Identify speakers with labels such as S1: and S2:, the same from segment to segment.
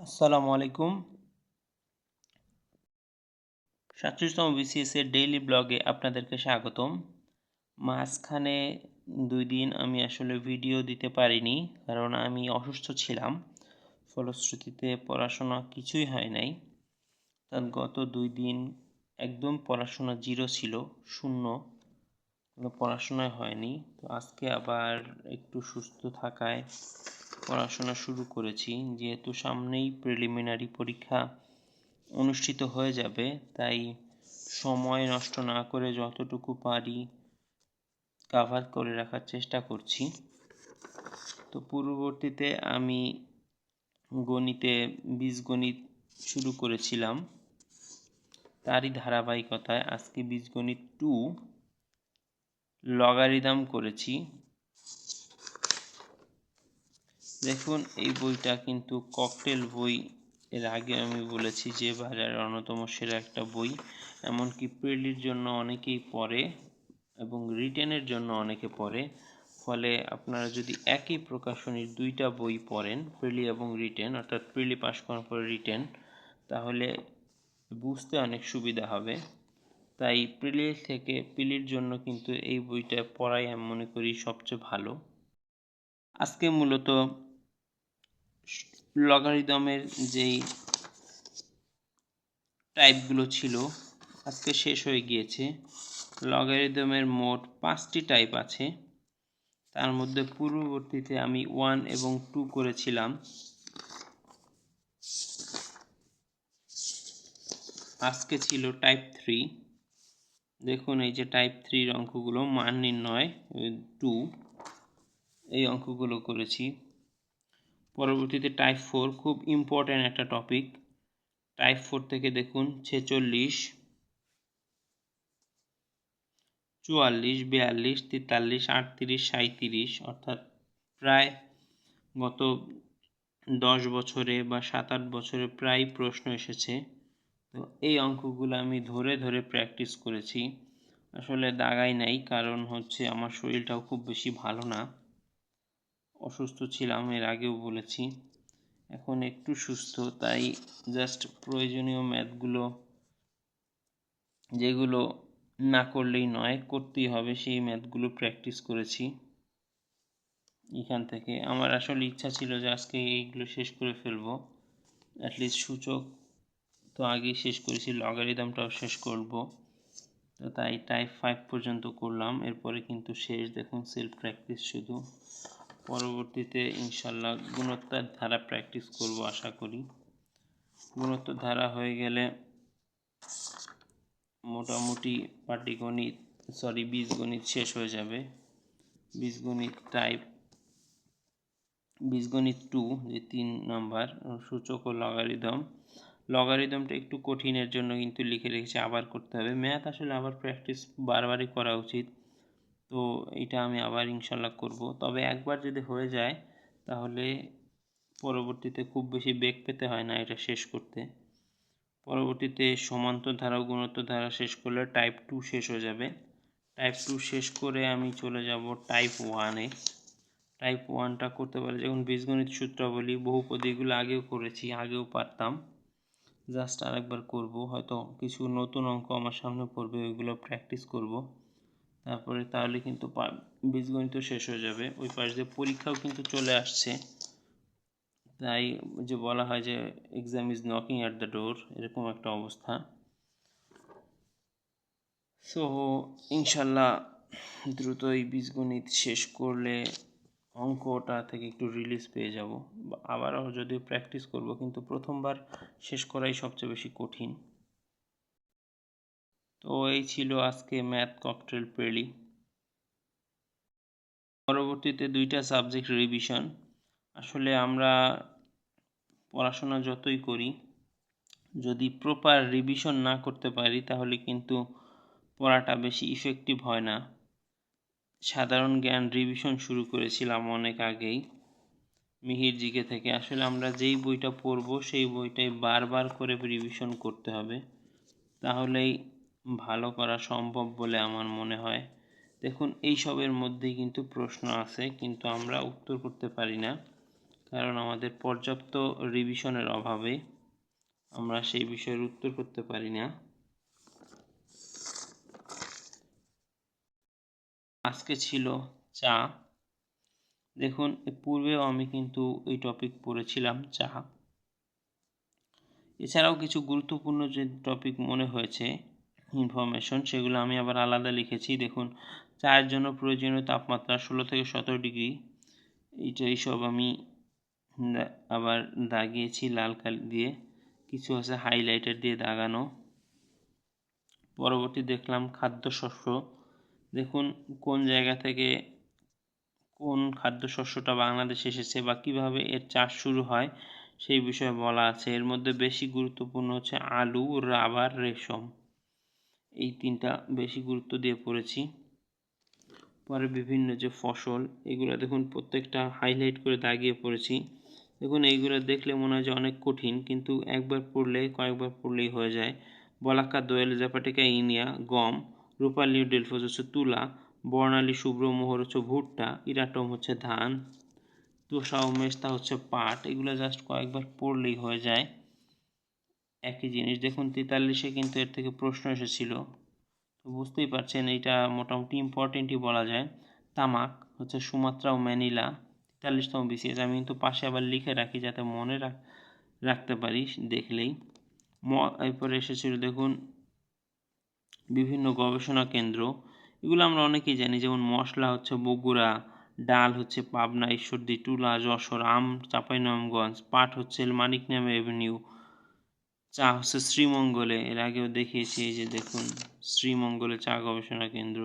S1: আসসালামু আলাইকুম। সাতত্রিশতম বিসিএস এর ডেইলি ব্লগে আপনাদেরকে স্বাগতম। মাঝখানে দুই দিন আমি আসলে ভিডিও দিতে পারিনি, কারণ আমি অসুস্থ ছিলাম। ফলশ্রুতিতে পড়াশোনা কিছুই হয় নাই। তার গত দুই দিন একদম পড়াশোনা জিরো ছিল, শূন্য। পড়াশোনায় হয়নি। তো আজকে আবার একটু সুস্থ থাকায় পড়াশোনা শুরু করেছি। যেহেতু সামনেই প্রিলিমিনারি পরীক্ষা অনুষ্ঠিত হয়ে যাবে, তাই সময় নষ্ট না করে যতটুকু পারি কাভার করে রাখার চেষ্টা করছি। তো পূর্ববর্তীতে আমি গণিতে, বীজগণিত শুরু করেছিলাম। তারই ধারাবাহিকতায় আজকে বীজগণিত টু লগারিদম করেছি। দেখুন, এই বইটা কিন্তু ককটেল বই। এর আগে আমি বলেছি যে বাজারের অন্যতম সেরা একটা বই। এমনকি প্রিলির জন্য অনেকেই পড়ে এবং রিটেনের জন্য অনেকে পড়ে। ফলে আপনারা যদি একই প্রকাশনীর দুইটা বই পড়েন প্রিলি এবং রিটেন অর্থাৎ প্রিলি পাশ করার পরে রিটেন তাহলে বুঝতে অনেক সুবিধা হবে। তাই প্রিলির থেকে প্রিলির জন্য কিন্তু এই বইটা পড়াই আমি মনে করি সবচেয়ে ভালো। আজকে মূলত লগারিদমের যেই টাইপগুলো ছিল, আজকে শেষ হয়ে গিয়েছে। লগারিদমের মোট পাঁচটি টাইপ আছে। তার মধ্যে পূর্ববর্তীতে আমি ওয়ান এবং টু করেছিলাম। আজকে ছিল টাইপ থ্রি দেখুন, এই যে টাইপ থ্রির অঙ্কগুলো মান নির্ণয় টু এই অঙ্কগুলো করেছি। পরবর্তীতে টাইপ ফোর খুব ইম্পর্ট্যান্ট একটা টপিক টাইপ ফোর থেকে দেখুন, ছেচল্লিশ, চুয়াল্লিশ, বিয়াল্লিশ, তেতাল্লিশ, আটত্রিশ সাঁত্রিশ অর্থাৎ প্রায় গত দশ বছরে বা সাত আট বছরে প্রায় প্রশ্ন এসেছে। তো এই অঙ্কগুলো আমি ধরে ধরে প্র্যাকটিস করেছি। আসলে দাগাই নাই, কারণ হচ্ছে আমার শরীরটাও খুব বেশি ভালো না। অসুস্থ ছিলাম, এর আগেও বলেছি। এখন একটু সুস্থ, তাই জাস্ট প্রয়োজনীয় ম্যাথগুলো, যেগুলো না করলেই নয়, করতেই হবে, সেই ম্যাথগুলো প্র্যাকটিস করেছি। এখান থেকে আমার আসলে ইচ্ছা ছিল যে আজকে এইগুলো শেষ করে ফেলব। অ্যাটলিস্ট সূচক তো আগেই শেষ করেছি লগারিদমটাও শেষ করব। তো তাই টাইপ ফাইভ পর্যন্ত করলাম, এরপরে কিন্তু শেষ, দেখুন সেলফ প্র্যাকটিস শুধু। পরবর্তীতে ইনশাল্লাহ গুণোত্তর ধারা প্র্যাকটিস করব আশা করি। গুণোত্তর ধারা হয়ে গেলে মোটামুটি পাটিগণিত সরি বীজগণিত শেষ হয়ে যাবে। বীজগণিত টাইপ বীজগণিত টু যে তিন নাম্বার সূচক ও লগারিদম লগারিদমটা একটু কঠিনের জন্য কিন্তু লিখে রেখেছি, আবার করতে হবে। ম্যাথ আসলে আবার প্র্যাকটিস বারবারই করা উচিত। তো এটা আমি আবার ইনশাল্লাহ করব। তবে একবার যদি হয়ে যায়, তাহলে পরবর্তীতে খুব বেশি বেগ পেতে হয় না এটা শেষ করতে। পরবর্তীতে সমান্তর ধারা গুণোত্তর ধারা শেষ করলে টাইপ টু শেষ হয়ে যাবে। টাইপ টু শেষ করে আমি চলে যাব টাইপ ওয়ানে টাইপ ওয়ানটা করতে পারে যখন বীজগণিত সূত্রাবলী বহুপদীগুলো আগেও করেছি, আগেও পারতাম। জাস্ট আরেকবার করব, হয়তো কিছু নতুন অঙ্ক আমার সামনে পড়বে, ওইগুলো প্র্যাকটিস করব। তারপরে তাহলে কিন্তু বীজগণিত শেষ হয়ে যাবে। ওই পাশ দিয়ে পরীক্ষাও কিন্তু চলে আসছে। তাই যে বলা হয় যে exam is knocking at the door এরকম একটা অবস্থা। সো ইনশাল্লাহ দ্রুতই বীজগণিত শেষ করলে অঙ্কটা থেকে একটু রিলিজ পেয়ে যাব। আবারও যদিও প্র্যাকটিস করব, কিন্তু প্রথমবার শেষ করাই সবচেয়ে বেশি কঠিন। তো এই ছিল আজকে ম্যাথ ককটেল প্রেলি পরবর্তীতে দুইটা সাবজেক্ট রিভিশন আসলে আমরা পড়াশোনা যতই করি, যদি প্রপার রিভিশন না করতে পারি, তাহলে কিন্তু পড়াটা বেশি ইফেক্টিভ হয় না। সাধারণ জ্ঞান রিভিশন শুরু করেছিলাম অনেক আগেই মিহির জিকে থেকে। আসলে আমরা যেই বইটা পড়ব, সেই বইটাই বারবার করে রিভিশন করতে হবে। তাহলেই ভালো করা সম্ভব বলে আমার মনে হয়। দেখুন, এই সবের মধ্যেই কিন্তু প্রশ্ন আছে, কিন্তু আমরা উত্তর করতে পারি না, কারণ আমাদের পর্যাপ্ত রিভিশনের অভাবে আমরা সেই বিষয়ের উত্তর করতে পারি না। আজকে ছিল চা। দেখুন পূর্বেও আমি কিন্তু এই টপিক পড়েছিলাম, চা। এছাড়াও কিছু গুরুত্বপূর্ণ যে টপিক মনে হয়েছে ইনফরমেশন সেগুলো আমি আবার আলাদা লিখেছি। দেখুন, চায়ের জন্য প্রয়োজনীয় তাপমাত্রা ষোলো থেকে সতেরো ডিগ্রি। এইটা এইসব আমি আবার দাগিয়েছি লাল কালি দিয়ে। কিছু আছে হাইলাইটার দিয়ে দাগানো। পরবর্তী দেখলাম খাদ্যশস্য দেখুন, কোন জায়গা থেকে কোন খাদ্যশস্যটা বাংলাদেশে এসেছে বা কীভাবে এর চাষ শুরু হয়, সেই বিষয়ে বলা আছে। এর মধ্যে বেশি গুরুত্বপূর্ণ হচ্ছে আলু, রাবার, রেশম। এই তিনটা বেশি গুরুত্ব দিয়ে পড়েছি। পরে বিভিন্ন যে ফসল, এগুলো দেখুন প্রত্যেকটা হাইলাইট করে দাগিয়ে পড়েছি। দেখুন এইগুলো দেখলে মনে হয় যে অনেক কঠিন, কিন্তু একবার পড়লে, কয়েকবার পড়লেই হয়ে যায়। বলাক্কা দোয়েল, জাপাটিকা, ইনিয়া, গম, রূপালী ডেলফোস হচ্ছে তুলা, বর্ণালী, শুভ্র মোহর হচ্ছে ভুট্টা, ইরাটম হচ্ছে ধান তোষা ও মেস্তা হচ্ছে পাট। এগুলো জাস্ট কয়েকবার পড়লেই হয়ে যায়। একই জিনিস। দেখুন, তেতাল্লিশে কিন্তু এর থেকে প্রশ্ন এসেছিল। তো বুঝতেই পারছেন, এইটা মোটামুটি ইম্পর্টেন্টই বলা যায়। তামাক হচ্ছে সুমাত্রা ও ম্যানিলা, তেতাল্লিশতম বিসিএস আমি কিন্তু পাশে আবার লিখে রাখি যাতে মনে রাখতে পারি দেখলেই। ম, এরপরে এসেছিল, দেখুন, বিভিন্ন গবেষণা কেন্দ্র। এগুলো আমরা অনেকেই জানি, যেমন মশলা হচ্ছে বগুড়া, ডাল হচ্ছে পাবনা, ঈশ্বরদী টুলা যশোর, আম, চাঁপাইনবাবগঞ্জ, পাট হচ্ছে মানিকনাম এভিনিউ চা হচ্ছে শ্রীমঙ্গলে, এর আগেও দেখিয়েছি এই যে দেখুন, শ্রীমঙ্গলে চা গবেষণা কেন্দ্র।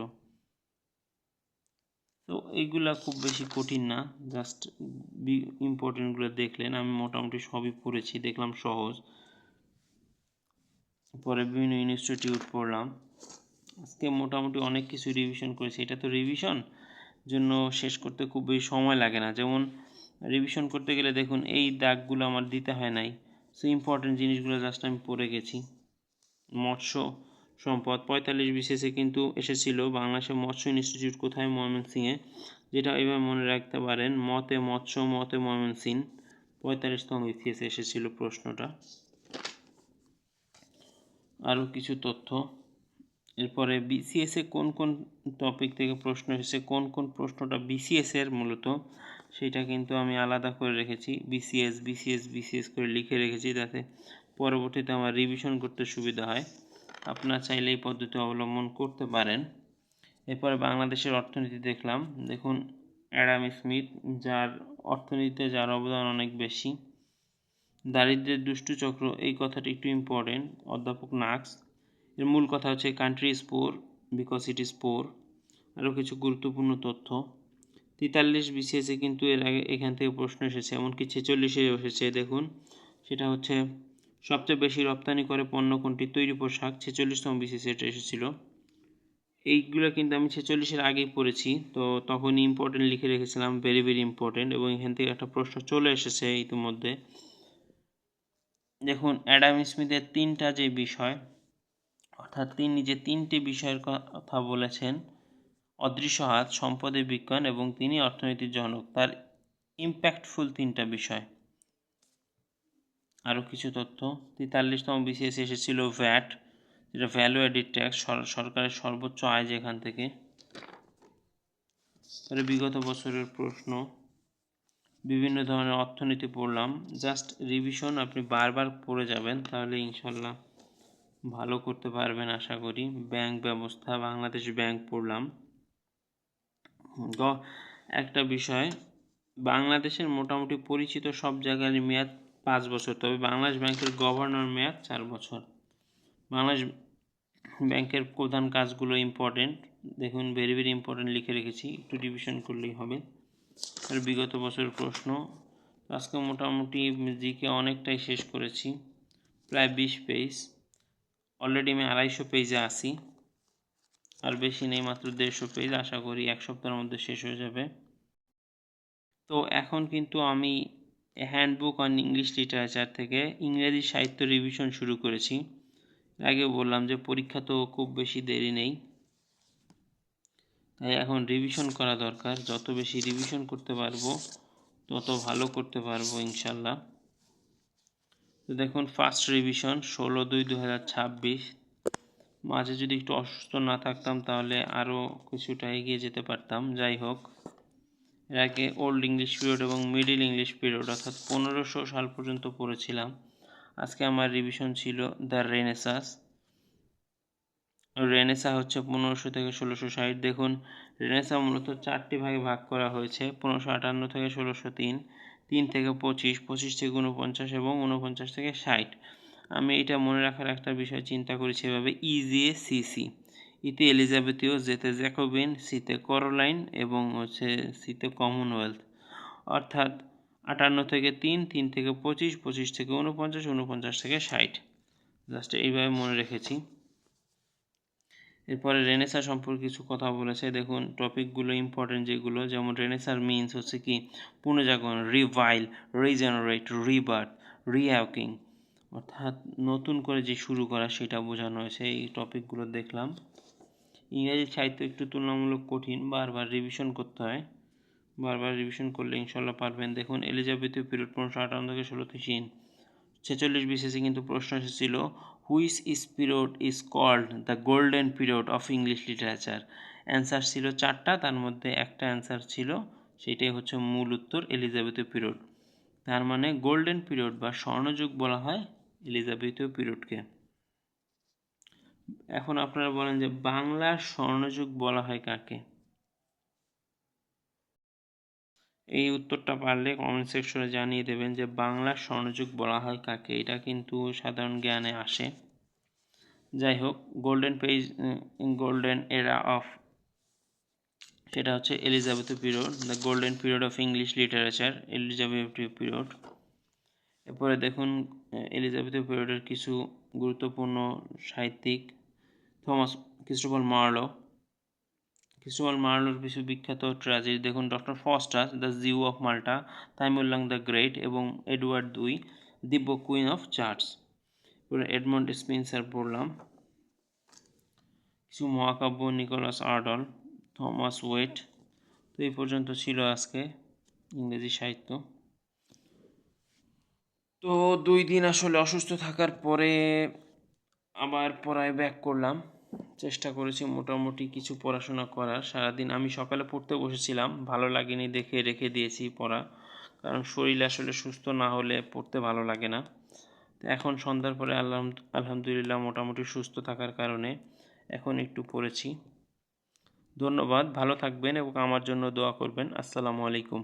S1: তো এইগুলা খুব বেশি কঠিন না জাস্ট ইম্পর্টেন্টগুলো দেখলেন, আমি মোটামুটি সবই পড়েছি, দেখলাম সহজ। পরে বিভিন্ন ইনস্টিটিউট পড়লাম। আজকে মোটামুটি অনেক কিছু রিভিশন করেছি। এটা তো রিভিশন জন্য শেষ করতে খুব বেশি সময় লাগে না। যেমন রিভিশন করতে গেলে দেখুন, এই দাগগুলো আমার দিতে হয় নাই। সো ইম্পর্টেন্ট জিনিসগুলো জাস্ট আমি পড়ে গেছি। মৎস্য সম্পদ, পঁয়তাল্লিশ বিশেষে কিন্তু এসেছিল বাংলাদেশের মৎস্য ইনস্টিটিউট কোথায়? ময়মনসিংহে। যেটা এভাবে মনে রাখতে পারেন, মতে মৎস্য, মতে ময়মনসিং পঁয়তাল্লিশতম বিসিএসে এসেছিল প্রশ্নটা। আরও কিছু তথ্য। এরপরে, বিসিএসে কোন কোন টপিক থেকে প্রশ্ন এসেছে? কোন কোন প্রশ্নটা বিসিএসের মূলত? সেটা কিন্তু আমি আলাদা করে রেখেছি বিসিএস বিসিএস বিসিএস করে লিখে রেখেছি যাতে পরবর্তীতে আমার রিভিশন করতে সুবিধা হয়। আপনারা চাইলে এই পদ্ধতি অবলম্বন করতে পারেন। এরপরে বাংলাদেশের অর্থনীতি দেখলাম। দেখুন, অ্যাডাম স্মিথ, যার অর্থনীতিতে যার অবদান অনেক বেশি। দারিদ্রের দুষ্টু চক্র, এই কথাটি একটু ইম্পর্টেন্ট অধ্যাপক নাক্স এর মূল কথা হচ্ছে country is because it is poor আরও কিছু গুরুত্বপূর্ণ তথ্য। তেতাল্লিশ বিসিএসে কিন্তু এর আগে এখান থেকে প্রশ্ন এসেছে, এমনকি ছেচল্লিশে এসেছে, দেখুন। সেটা হচ্ছে, সবচেয়ে বেশি রপ্তানি করে পণ্য কোনটি? তৈরি পোশাক, ছেচল্লিশতম বিসিএসে এটা এসেছিল। এইগুলো কিন্তু আমি ছেচল্লিশের আগেই পড়েছি, তো তখন ইম্পর্টেন্ট লিখে রেখেছিলাম ভেরি ভেরি ইম্পর্টেন্ট এবং এখান থেকে একটা প্রশ্ন চলে এসেছে ইতিমধ্যে। দেখুন, অ্যাডাম স্মিথের তিনটা যে বিষয়, অর্থাৎ তিনি যে তিনটি বিষয়ের কথা বলেছেন অদৃশ্য হাত সম্পদের বিজ্ঞান এবং তিনি অর্থনীতির জনক। তার ইম্প্যাক্টফুল তিনটা বিষয়। আরও কিছু তথ্য। তেতাল্লিশতম বিসিএস এসেছিল ভ্যাট যেটা ভ্যালু অ্যাডিড ট্যাক্স সরকারের সর্বোচ্চ আয় যেখান থেকে। তাহলে বিগত বছরের প্রশ্ন। বিভিন্ন ধরনের অর্থনীতি পড়লাম। জাস্ট রিভিশন আপনি বারবার পড়ে যাবেন, তাহলে ইনশাল্লাহ ভালো করতে পারবেন, আশা করি। ব্যাংক ব্যবস্থা, বাংলাদেশ ব্যাংক পড়লাম। একটা বিষয়, বাংলাদেশের মোটামুটি পরিচিত সব জায়গার মেয়াদ পাঁচ বছর, তবে বাংলাদেশ ব্যাংকের গভর্নর মেয়াদ চার বছর। বাংলাদেশ ব্যাংকের প্রধান কাজগুলো ইম্পর্টেন্ট দেখুন ভেরি ভেরি ইম্পর্টেন্ট লিখে রেখেছি, একটু রিভিশন করলেই হবে। আর বিগত বছর প্রশ্ন, আজকে মোটামুটি জিকে অনেকটাই শেষ করেছি, প্রায় বিশ পেজ অলরেডি আমি আড়াইশো পেজে আসি আর বেশি নেই, মাত্র দেড়শো পেজ। আশা করি এক সপ্তাহের মধ্যে শেষ হয়ে যাবে। তো এখন কিন্তু আমি হ্যান্ডবুক অন ইংলিশ লিটারেচার থেকে ইংরেজি সাহিত্য রিভিশন শুরু করেছি। আগে বললাম যে পরীক্ষা তো খুব বেশি দেরি নেই। তাই এখন রিভিশন করা দরকার। যত বেশি রিভিশন করতে পারব, তত ভালো করতে পারব ইনশাল্লাহ তো দেখুন ফার্স্ট রিভিশন ষোলো দুই দু হাজার ছাব্বিশ মাঝে যদি একটু অসুস্থ না থাকতাম তাহলে আরও কিছুটা এগিয়ে যেতে পারতাম। যাই হোক, এর আগে ওল্ড ইংলিশ পিরিয়ড এবং মিডিল ইংলিশ পিরিয়ড অর্থাৎ পনেরোশো সাল পর্যন্ত পড়েছিলাম। আজকে আমার রিভিশন ছিল দ্য রেনেসাস রেনেসা হচ্ছে পনেরোশো থেকে ষোলোশো ষাট। দেখুন রেনেসা মূলত চারটি ভাগে ভাগ করা হয়েছে। পনেরোশো আটান্ন থেকে ষোলোশো তিন তিন থেকে পঁচিশ পঁচিশ থেকে উনপঞ্চাশ এবং উনপঞ্চাশ থেকে ষাট। আমি এটা মনে রাখার একটা বিষয় চিন্তা করেছি এভাবে ইজিএ সিসি ইতে এলিজাবেথীয় জেতে জ্যাকোবিন, সিতে করোলাইন এবং হচ্ছে সিতে কমনওয়েলথ। অর্থাৎ আটান্ন থেকে তিন তিন থেকে পঁচিশ পঁচিশ থেকে উনপঞ্চাশ উনপঞ্চাশ থেকে ষাট। জাস্ট এইভাবে মনে রেখেছি। এরপরে রেনেসা সম্পর্কে কিছু কথা বলেছে। দেখুন, টপিকগুলো ইম্পর্টেন্ট যেগুলো, যেমন রেনেসার মিনস হচ্ছে কি? পুনর্জাগরণ রিভাইল রিজেনারেট রিবার্থ রিহ্যাকিং অর্থাৎ নতুন করে যে শুরু করা সেটা বোঝানো হয়েছে, এই টপিকগুলো দেখলাম। ইংরেজি সাহিত্য একটু তুলনামূলক কঠিন, বারবার রিভিশন করতে হয়। বারবার রিভিশন করলে ইনশাল্লাহ পারবেন। দেখুন এলিজাবেথীয় পিরিয়ড পনেরোশো আটান্ন থেকে ষোলো তিন ছেচল্লিশ বিশেষে কিন্তু প্রশ্ন এসেছিল which is period is called the golden period of English literature answer ছিল চারটা, তার মধ্যে একটা অ্যান্সার ছিল, সেটাই হচ্ছে মূল উত্তর এলিজাবেথীয় পিরিয়ড তার মানে গোল্ডেন পিরিয়ড বা স্বর্ণযুগ বলা হয় এলিজাবেথীয় পিরিয়ডকে। এখন আপনারা বলেন যে বাংলার স্বর্ণযুগ বলা হয় কাকে? এই উত্তরটা পারলে কমেন্ট সেকশনে জানিয়ে দেবেন যে বাংলার স্বর্ণযুগ বলা হয় কাকে। এটা কিন্তু সাধারণ জ্ঞানে আসে। যাই হোক golden page golden era of সেটা হচ্ছে Elizabeth period the golden period of English literature Elizabeth period. এরপরে দেখুন এলিজাবেথ পিরিয়ডের কিছু গুরুত্বপূর্ণ সাহিত্যিক, থমাস ক্রিস্টোফার মার্লো। ক্রিস্টোফার মার্লোর কিছু বিখ্যাত ট্র্যাজেডি, দেখুন, doctor Faustus, the Jew of Malta, Tamburlaine the great এবং এডওয়ার্ড দুই Dido queen of Carthage. Edmund Spenser পড়লাম। কিছু মহাকাব্য, নিকোলাস আর্ডল থমাস ওয়েট, তো এই পর্যন্ত ছিল আজকে ইংরেজি সাহিত্য। তো দুই দিন আসলে অসুস্থ থাকার পরে আবার পড়ায় ব্যাক করলাম। চেষ্টা করেছি মোটামুটি কিছু পড়াশোনা করার। সারাদিন আমি সকালে পড়তে বসেছিলাম। ভালো লাগেনি দেখে রেখে দিয়েছি পড়া। কারণ শরীর আসলে সুস্থ না হলে পড়তে ভালো লাগে না। এখন সন্ধ্যার পরে আল্লাহ আলহামদুলিল্লাহ মোটামুটি সুস্থ থাকার কারণে এখন একটু পড়েছি। ধন্যবাদ। ভালো থাকবেন এবং আমার জন্য দোয়া করবেন। আসসালামু আলাইকুম।